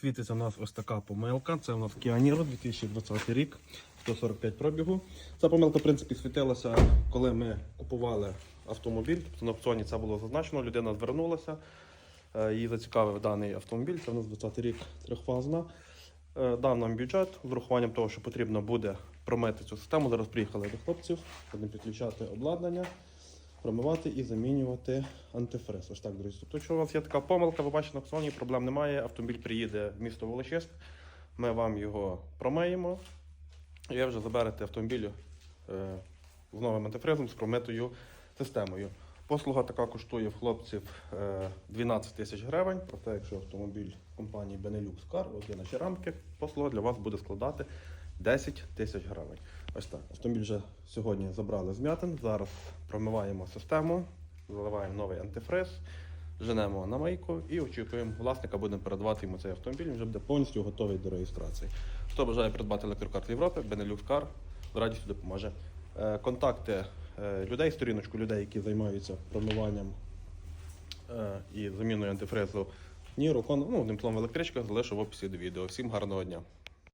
світиться у нас ось така помилка. Це у нас Niro 2020 рік, 145 пробігу. Ця помилка, в принципі, світилася, коли ми купували автомобіль. Тобто на опціоні це було зазначено, людина звернулася, е, її зацікавив даний автомобіль. Це у нас 20 рік трьохфазна. Е, Дав нам бюджет з урахуванням того, що потрібно буде промити цю систему. Зараз приїхали до хлопців, будемо підключати обладнання, промивати і замінювати антифриз. Ось так, друзі. Тобто, якщо у вас є така помилка, ви бачите на аукціоні, проблем немає. Автомобіль приїде в місто Волочиськ, ми вам його промиємо, і ви вже заберете автомобіль е, з новим антифризом, з промитою системою. Послуга така коштує в хлопців е, 12 тисяч гривень. Проте, якщо автомобіль компанії Benelux Car, ось є наші рамки, послуга для вас буде складати 10 тисяч гривень. Ось так. Автомобіль вже сьогодні забрали з м'ятин. Зараз промиваємо систему, заливаємо новий антифриз, женемо на мийку і очікуємо власника, будемо передавати йому цей автомобіль. Він вже буде повністю готовий до реєстрації. Хто бажає придбати електрокарт Європи, Benelux Car з радістю допоможе. Е, Контакти е, людей, сторіночку людей, які займаються промиванням е, і заміною антифризу Ні, Рокон, ну, одним словом, електричка залишу в описі до відео. Всім гарного дня.